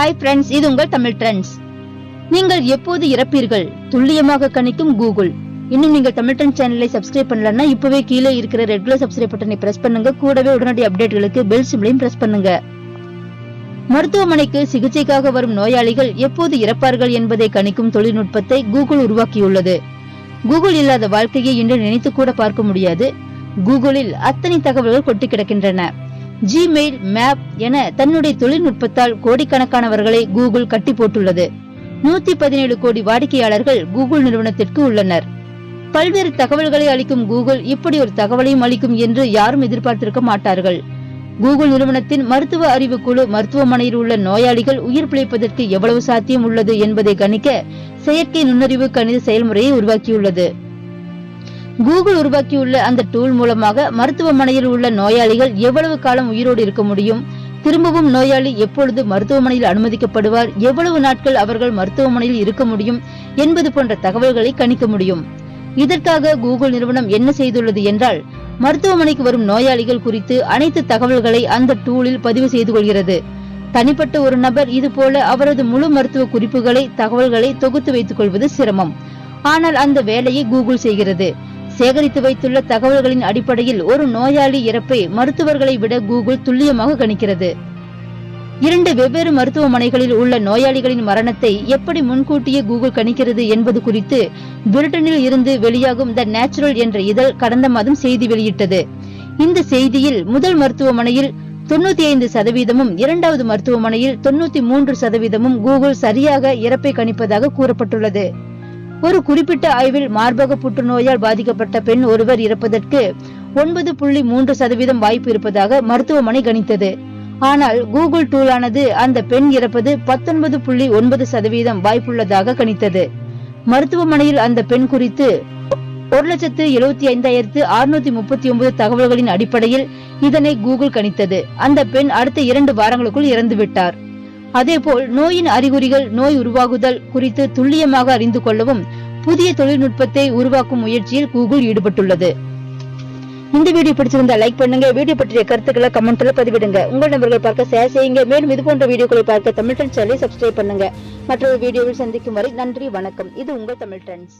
Hi friends இது உங்கள் Tamil trends நீங்கள் எப்போது இறப்பீர்கள்? துல்லியமாக கணிக்கும் கூகுள் இன்னும் நீங்கள் தமிழ் ட்ரெண்ட் சேனலை சப்ஸ்கிரைப் பண்ணலன்னா இப்பவே கீழே இருக்கிற ரெகுலர் சப்ஸ்கிரைப் பட்டனை பிரஸ் பண்ணுங்க. கூடவே உடனடி அப்டேட்களுக்கு பெல் சிம்லையும் பிரஸ் பண்ணுங்க. மருத்துவமனைக்கு சிகிச்சைக்காக வரும் நோயாளிகள் எப்போது இறப்பார்கள் என்பதை கணிக்கும் தொழில்நுட்பத்தை கூகுள் உருவாக்கியுள்ளது. கூகுள் இல்லாத வாழ்க்கையை இன்று நினைத்து கூட பார்க்க முடியாது. கூகுளில் அத்தனை தகவல்கள் கொட்டி கிடக்கின்றன. ஜிமெயில் மேப் என தன்னுடைய தொழில்நுட்பத்தால் கோடிக்கணக்கானவர்களை கூகுள் கட்டி போட்டுள்ளது நூத்தி பதினேழு கோடி வாடிக்கையாளர்கள் கூகுள் நிறுவனத்திற்கு உள்ளனர். பல்வேறு தகவல்களை அளிக்கும் கூகுள் இப்படி ஒரு தகவலையும் அளிக்கும் என்று யாரும் எதிர்பார்த்திருக்க மாட்டார்கள். கூகுள் நிறுவனத்தின் மருத்துவ அறிவு குழு மருத்துவமனையில் உள்ள நோயாளிகள் உயிர் பிழைப்பதற்கு எவ்வளவு சாத்தியம் உள்ளது என்பதை கணிக்க செயற்கை நுண்ணறிவு கணித செயல்முறையை உருவாக்கியுள்ளது. கூகுள் உருவாக்கியுள்ள அந்த டூல் மூலமாக மருத்துவமனையில் உள்ள நோயாளிகள் எவ்வளவு காலம் உயிரோடு இருக்க முடியும்? திரும்பவும் நோயாளி எப்பொழுது மருத்துவமனையில் அனுமதிக்கப்படுவார்? எவ்வளவு நாட்கள் அவர்கள் மருத்துவமனையில் இருக்க முடியும்? என்பது போன்ற தகவல்களை கணிக்க முடியும். இதற்காக கூகுள் நிறுவனம் என்ன செய்துள்ளது என்றால் மருத்துவமனைக்கு வரும் நோயாளிகள் குறித்து அனைத்து தகவல்களை அந்த டூலில் பதிவு செய்து கொள்கிறது. தனிப்பட்ட ஒரு நபர் இது போல அவரது முழு மருத்துவ குறிப்புகளை தகவல்களை தொகுத்து வைத்துக் கொள்வது சிரமம். ஆனால் அந்த வேலையை கூகுள் செய்கிறது. சேகரித்து வைத்துள்ள தகவல்களின் அடிப்படையில் ஒரு நோயாளி இறப்பை மருத்துவர்களை விட கூகுள் துல்லியமாக கணிக்கிறது. இரண்டு வெவ்வேறு மருத்துவமனைகளில் உள்ள நோயாளிகளின் மரணத்தை எப்படி முன்கூட்டியே கூகுள் கணிக்கிறது என்பது குறித்து பிரிட்டனில் இருந்து வெளியாகும் த நேச்சுரல் என்ற இதழ் கடந்த மாதம் செய்தி வெளியிட்டது. இந்த செய்தியில் முதல் மருத்துவமனையில் தொண்ணூத்தி ஐந்து சதவீதமும் இரண்டாவது மருத்துவமனையில் தொண்ணூத்தி மூன்று சதவீதமும் கூகுள் சரியாக இறப்பை கணிப்பதாக கூறப்பட்டுள்ளது. ஒரு குறிப்பிட்ட ஆய்வில் மார்பக புற்றுநோயால் பாதிக்கப்பட்ட பெண் ஒருவர் இறப்பதற்கு ஒன்பது புள்ளி மூன்று சதவீதம் வாய்ப்பு இருப்பதாக மருத்துவமனை கணித்தது. ஆனால் கூகுள் டூலானது அந்த பெண் இறப்பது பத்தொன்பது புள்ளி ஒன்பது சதவீதம் வாய்ப்புள்ளதாக கணித்தது. மருத்துவமனையில் அந்த பெண் குறித்து ஒரு லட்சத்து எழுபத்தி ஐந்தாயிரத்து அறுநூத்தி முப்பத்தி ஒன்பது தகவல்களின் அடிப்படையில் இதனை கூகுள் கணித்தது. அந்த பெண் அடுத்த இரண்டு வாரங்களுக்குள் இறந்துவிட்டார். அதேபோல் நோயின் அறிகுறிகள் நோய் உருவாகுதல் குறித்து துல்லியமாக அறிந்து கொள்ளவும் புதிய தொழில்நுட்பத்தை உருவாக்கும் முயற்சியில் கூகுள் ஈடுபட்டுள்ளது. இந்த வீடியோ பிடிச்சிருந்தா லைக் பண்ணுங்க வீடியோ பற்றிய கருத்துக்களை கமெண்ட்ல பதிவிடுங்க. உங்கள் நண்பர்கள் பார்க்க ஷேர் செய்யுங்க. மேலும் இது போன்ற வீடியோக்களை பார்க்க தமிழ் ட்ரெண்ட்ஸ் சேனலை சப்ஸ்கிரைப் பண்ணுங்க. மற்றொரு வீடியோவில் சந்திக்கும் வரை நன்றி வணக்கம். இது உங்கள் தமிழ் ட்ரெண்ட்ஸ்